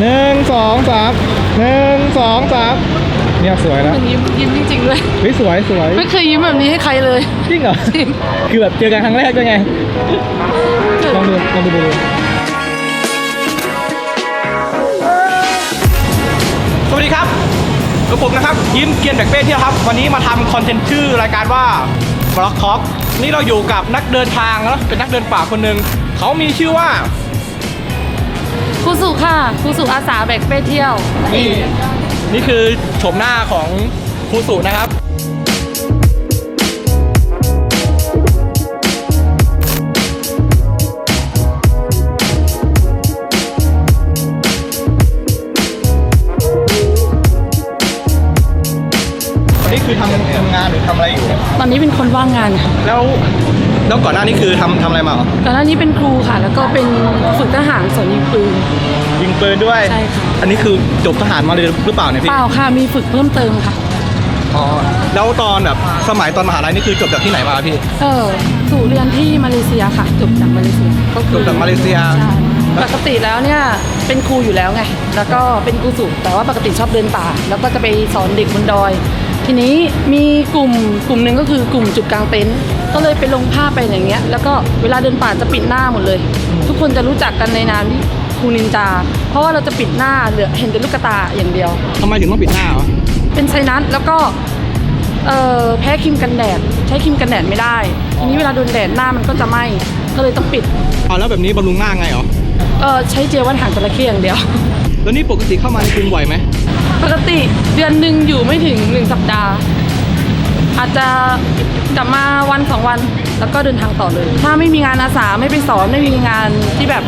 หนึ่งสองสามหนึ่งสองสามเนี่ยสวยนะมันยิ้มยิ้มจริงๆเลยเฮ้ยสวยสวยไม่เคยยิ้มแบบนี้ให้ใครเลยจริงเหรอจริงคือแบบเจอกันครั้งแรกด้วยไงลองดูลองดูดูสวัสดีครับกับผมนะครับยิ้มเกียนแบกเป้เที่ยวครับ วันนี้มาทำคอนเทนต์ชื่อรายการว่าบล็อกคอกนี่เราอยู่กับนักเดินทางแล้วเป็นนักเดินป่าคนหนึ่งเขามีชื่อว่าครูสุ ค่ะครูสุอาสาแบกเป้เที่ยว นี่นี่คือโฉมหน้าของครูสุนะครับ นี่คือทำทำงานหรือทำอะไรอยู่ ตอนนี้เป็นคนว่างงานค่ะแล้วแล้วก่อนหน้านี้คือทำทำอะไรมาเหรอ ก่อนหน้านี้เป็นครูค่ะ แล้วก็เป็นฝึกทหารสอนยิงปืน ยิงปืนด้วย ใช่ค่ะ อันนี้คือจบทหารมาเลยหรือเปล่าเนี่ยพี่ เปล่าค่ะมีฝึกเพิ่มเติมค่ะ อ๋อ แล้วตอนแบบสมัยตอนมหาลัยนี่คือจบจากที่ไหนมาพี่ เออสู่เรียนที่มาเลเซียค่ะจบจากมาเลเซียก็คือจบจากมาเลเซีย ใช่ปกติแล้วเนี่ยเป็นครูอยู่แล้วไง แล้วก็เป็นครูสุแต่ว่าปกติชอบเดินป่า แล้วก็จะไปสอนเด็กบนดอย ทีนี้มีกลุ่มกลุ่มหนึ่งก็คือกลุ่มจุดกลางเต็นท์ก็เลยไปลงภาพไปอย่างเงี้ย แล้วก็เวลาเดินป่าจะปิดหน้าหมดเลย ทุกคนจะรู้จักกันในนามที่ ครูนินจา เพราะว่าเราจะปิดหน้าเหลือเห็นแต่ลูกตาอย่างเดียว ทำไมถึงต้องปิดหน้าเหรอเป็นไซนัสแล้วก็เอ่อแพ้ครีมกันแดด ใช้ครีมกันแดดไม่ได้ทีนี้เวลาโดนแดดหน้ามันก็จะไหม้ก็เลยต้องปิดเอาแล้วแบบนี้บำรุงหน้าไงเหรอ เออใช้เจลวัดหางจระเข้อย่างเดียว แล้วนี่ปกติเข้ามาในกรุงบ่อยไหม ปกติเดือนหนึ่งอยู่ไม่ถึงหนึ่งสัปดาห์ อาจจะกลับมาวันสองวัน แล้วก็เดินทางต่อเลย ถ้าไม่มีงานอาสาไม่ไปสอนไม่มีงานที่แบบ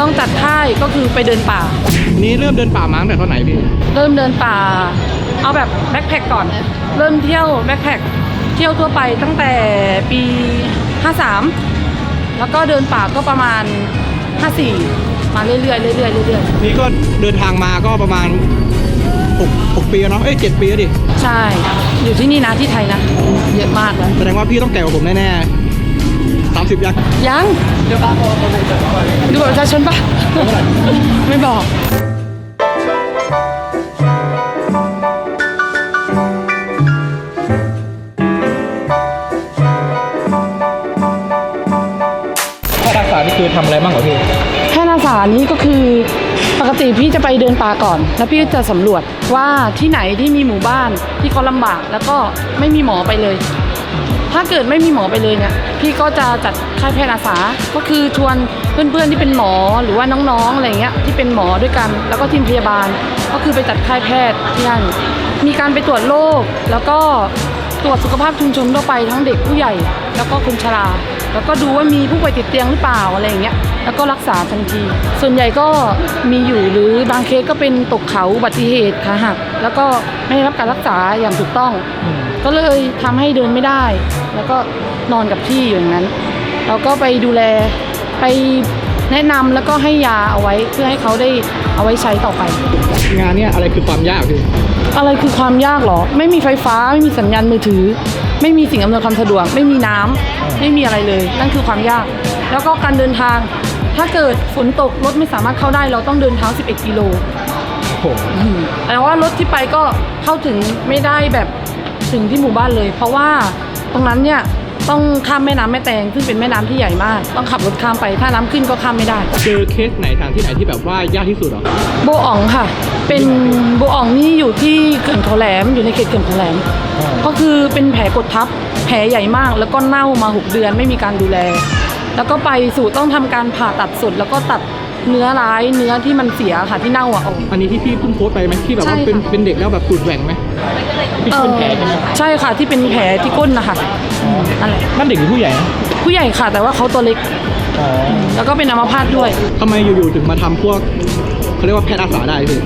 ต้องจัดค่ายก็คือไปเดินป่า นี่เริ่มเดินป่ามาตั้งแต่ตอนไหนพี่ เริ่มเดินป่า เอาแบบแบ็คแพคก่อน เริ่มเที่ยวแบ็คแพคเที่ยวทั่วไปตั้งแต่ปี 53 แล้วก็เดินป่าก็ประมาณ 54 มาเรื่อยๆเรื่อยๆเรื่อยนี่ก็เดินทางมาก็ประมาณ6 6ปีแล้วเนาะ เอ้ย7ปีแล้วดิ ๆใช่ อยู่ที่นี่นะที่ไทยนะ เยอะมากแล้วแสดงว่าพี่ต้องแก่กว่าผมแน่ๆ 30ยัง ยังดูบัตรประชาชนปะไม่บอกถ้ารักษานี่คือทำอะไรบ้างเหรอพี่ แพทย์อาสานี้ก็คือปกติพี่จะไปเดินป่าก่อน แล้วพี่จะสำรวจว่าที่ไหนที่มีหมู่บ้านที่เขาลำบากแล้วก็ไม่มีหมอไปเลย ถ้าเกิดไม่มีหมอไปเลยเนี่ยพี่ก็จะจัดค่ายแพทย์อาสา ก็คือชวนเพื่อนๆที่เป็นหมอหรือว่าน้องๆอะไรเงี้ยที่เป็นหมอด้วยกัน แล้วก็ทีมพยาบาล ก็คือไปจัดค่ายแพทย์ที่นั่นมีการไปตรวจโรคแล้วก็ตรวจสุขภาพชุมชนทั่วไปทั้งเด็กผู้ใหญ่ แล้วก็คนชรา แล้วก็ดูว่ามีผู้ป่วยติดเตียงหรือเปล่าอะไรอย่างเงี้ยแล้วก็รักษาทันที ส่วนใหญ่ก็มีอยู่หรือบางเคสก็เป็นตกเขาอุบัติเหตุขาหักแล้วก็ไม่ได้รับการรักษาอย่างถูกต้อง ก็เลยทำให้เดินไม่ได้ แล้วก็นอนกับที่อยู่อย่างนั้น เราก็ไปดูแลไป แนะนำแล้วก็ให้ยาเอาไว้เพื่อให้เขาได้เอาไว้ใช้ต่อไป งานเนี่ยอะไรคือความยากพี่อะไรคือความยากเหรอ ไม่มีไฟฟ้าไม่มีสัญญาณมือถือ ไม่มีสิ่งอำนวยความสะดวก ไม่มีน้ำไม่มีอะไรเลย นั่นคือความยาก แล้วก็การเดินทาง ถ้าเกิดฝนตกรถไม่สามารถเข้าได้ เราต้องเดินเท้า 11 กิโลโอ้โหอืมแต่ว่ารถที่ไปก็เข้าถึงไม่ได้แบบถึงที่หมู่บ้านเลย เพราะว่าตรงนั้นเนี่ย ต้องข้ามแม่น้ำแม่แตงซึ่งเป็นแม่น้ำที่ใหญ่มาก ต้องขับรถข้ามไปถ้าน้ำขึ้นก็ข้ามไม่ได้ เจอเคสไหนทางที่ไหนที่แบบว่ายากที่สุดเหรอโบอ่องค่ะ เป็นโบอ่องนี่อยู่ที่เขื่อนเขาแหลมอยู่ในเขตเขื่อนเขาแหลมอ๋อก็คือเป็นแผลกดทับแผลใหญ่มาก แล้วก็เน่ามาหกเดือนไม่มีการดูแล แล้วก็ไปสู่ต้องทำการผ่าตัดสดแล้วก็ตัด เนื้อร้ายเนื้อที่มันเสียค่ะที่เน่าอะออก อันนี้ที่พี่เพิ่งโพสต์ไปไหมที่แบบว่าใช่ค่ะ เป็นเป็นเด็กแล้วแบบตูดแหว่งไหมที่เป็นแผลใช่ไหมใช่ค่ะที่เป็นแผลที่ก้นนะคะนั่นแหละนั่นเด็กหรือผู้ใหญ่นะผู้ใหญ่ค่ะ แต่ว่าเขาตัวเล็กอ๋อแล้วก็เป็นอัมพาตด้วย ทำไมอยู่ๆถึงมาทำพวกเขาเรียกว่าแพทย์อาสาได้พี่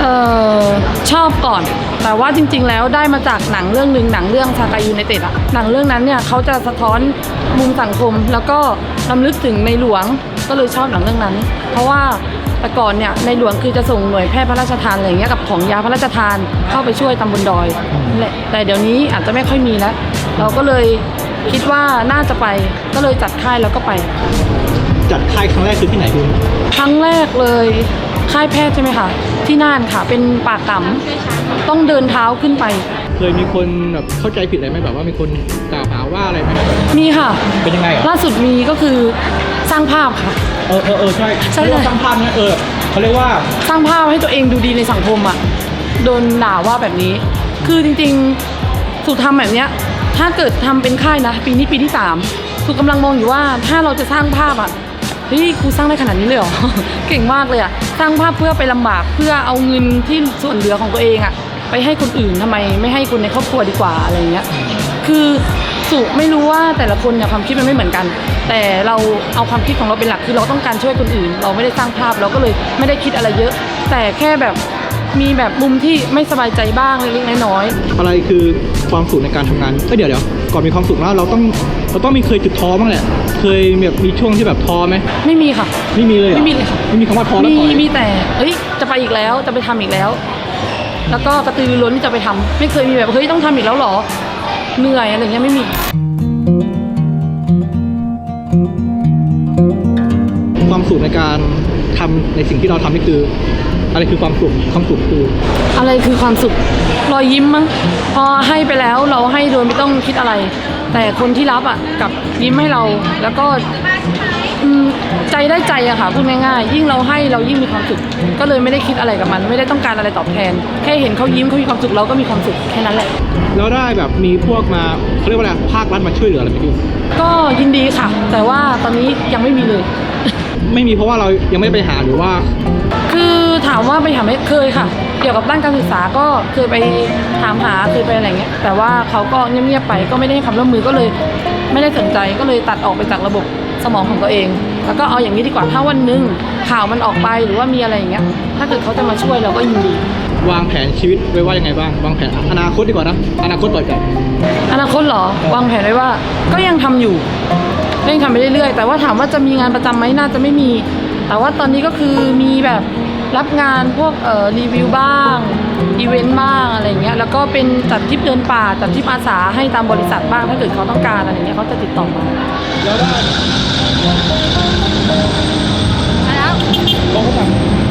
เออชอบก่อน แต่ว่าจริง ๆ แล้วได้มาจากหนังเรื่องหนึ่งหนังเรื่องชาตายูไนเต็ดอะหนังเรื่องนั้นเนี่ยเขาจะสะท้อนมุมสังคมแล้วก็รำลึกถึงในหลวง ก็เลยชอบหนังเรื่องนั้น เพราะว่าแต่ก่อนเนี่ยในหลวงคือจะส่งหน่วยแพทย์พระราชทานอะไรอย่างเงี้ยกับของยาพระราชทานเข้าไปช่วยตำบลดอยนั่นแหละแต่เดี๋ยวนี้อาจจะไม่ค่อยมีแล้ว เราก็เลยคิดว่าน่าจะไปก็เลยจัดค่ายแล้วก็ไป จัดค่ายครั้งแรกคือที่ไหนพี่ครั้งแรกเลยค่ายแพทย์ใช่ไหมคะที่น่านค่ะเป็นปากต่ำต้องเดินเท้าขึ้นไปเคยมีคนแบบเข้าใจผิดอะไรไหมแบบว่ามีคนกล่าวหาว่าอะไรไหมมีค่ะ เป็นยังไงอะล่าสุดมีก็คือส ร้างภาพค่ะ เออเออเออใช่ใช่เขาเรียกว่าสร้างภาพนะเออเขาเรียกว่า สร้างภาพให้ตัวเองดูดีในสังคมอะโดนด่าว่าแบบนี้ คือจริงๆ สุทำแบบเนี้ย ถ้าเกิดทำเป็นค่ายนะ ปีนี้ปีที่สามสุกำลังมองอยู่ว่าถ้าเราจะสร้างภาพอะเฮ้ยกูสร้างได้ขนาดนี้เลยเหรอ เก่งมากเลยอะสร้างภาพเพื่อไปลำบากเพื่อเอาเงินที่ส่วนเหลือของตัวเองอะไปให้คนอื่นทำไมไม่ให้คนในครอบครัวดีกว่าอะไรเงี้ย คือ สุไม่รู้ว่าแต่ละคนเนี่ยความคิดมันไม่เหมือนกัน แต่เราเอาความคิดของเราเป็นหลักคือเราต้องการช่วยคนอื่น เราไม่ได้สร้างภาพเราก็เลยไม่ได้คิดอะไรเยอะ แต่แค่แบบมีแบบมุมที่ไม่สบายใจบ้างเล็กๆน้อยอะไรคือความสุขในการทำงานเอ้ยเดี๋ยวเดี๋ยวก่อนมีความสุขแล้วเราต้องเราต้องมีเคยจุดท้อบ้างแหละ เคยแบบมีช่วงที่แบบท้อไหมๆไม่มีค่ะ ไม่มีเลยหรอไม่มีเลยค่ะไม่มีคำว่าท้อแล้วมีถอยมีแต่เอ้ยจะไปอีกแล้วจะไปทำอีกแล้ว แล้วก็กระตือรือร้นที่จะไปทำไม่เคยมีแบบเฮ้ยต้องทำอีกแล้วเหรอ เหนื่อยอะไรเงี้ยไม่มีความสุขในการทำในสิ่งที่เราทำนี่คือ อะไรคือความสุขความสุขคือ อะไรคือความสุขรอยยิ้มมั้งพอให้ไปแล้วเราให้โดยไม่ต้องคิดอะไร แต่คนที่รับอะกลับยิ้มให้เราแล้วก็ อืมใจได้ใจอะค่ะพูดง่ายๆยิ่งเราให้เรายิ่งมีความสุขก็เลยไม่ได้คิดอะไรกับมัน ไม่ได้ต้องการอะไรตอบแทน แค่เห็นเขายิ้มเขามีความสุขเราก็มีความสุขแค่นั้นแหละ แล้วได้แบบมีพวกมาเขาเรียกว่าอะไรภาครัฐมาช่วยเหลืออะไรไหมพี่ก็ยินดีค่ะ แต่ว่าตอนนี้ยังไม่มีเลย ไม่มีเพราะว่าเรายังไม่ได้ไปหาหรือว่า คือถามว่าไปถามไหมเคยค่ะ เกี่ยวกับด้านการศึกษาก็เคยไปถามหาเคยไปอะไรเงี้ยแต่ว่าเขาก็เงียบๆไปก็ไม่ได้ให้ความร่วมมือก็เลย ไม่ได้สนใจก็เลยตัดออกไปจากระบบ สมองของตัวเอง แล้วก็เอาอย่างนี้ดีกว่าถ้าวันหนึงข่าวมันออกไปหรือว่ามีอะไรอย่างเงี้ยถ้าเกิดเขาจะมาช่วยเราก็ยินดี วางแผนชีวิตไว้ว่ายังไงบ้างวางแผนอนาคตดีกว่านะอนาคตต่อจากอนาคตเหรอ วางแผนไว้ว่า ก็ยังทำอยู่ก็ยังทำไปเรื่อยๆแต่ว่าถามว่าจะมีงานประจำไหมน่าจะไม่มี แต่ว่าตอนนี้ก็คือมีแบบรับงานพวกเอ่อรีวิวบ้างอีเวนต์บ้างอะไรเงี้ยแล้วก็เป็นจัดทริปเดินป่าจัดทริปอาสาให้ตามบริษัทบ้างถ้าเกิดเขาต้องการอะไรเงี้ยเขาจะติดต่อมาแล้ว ได้แ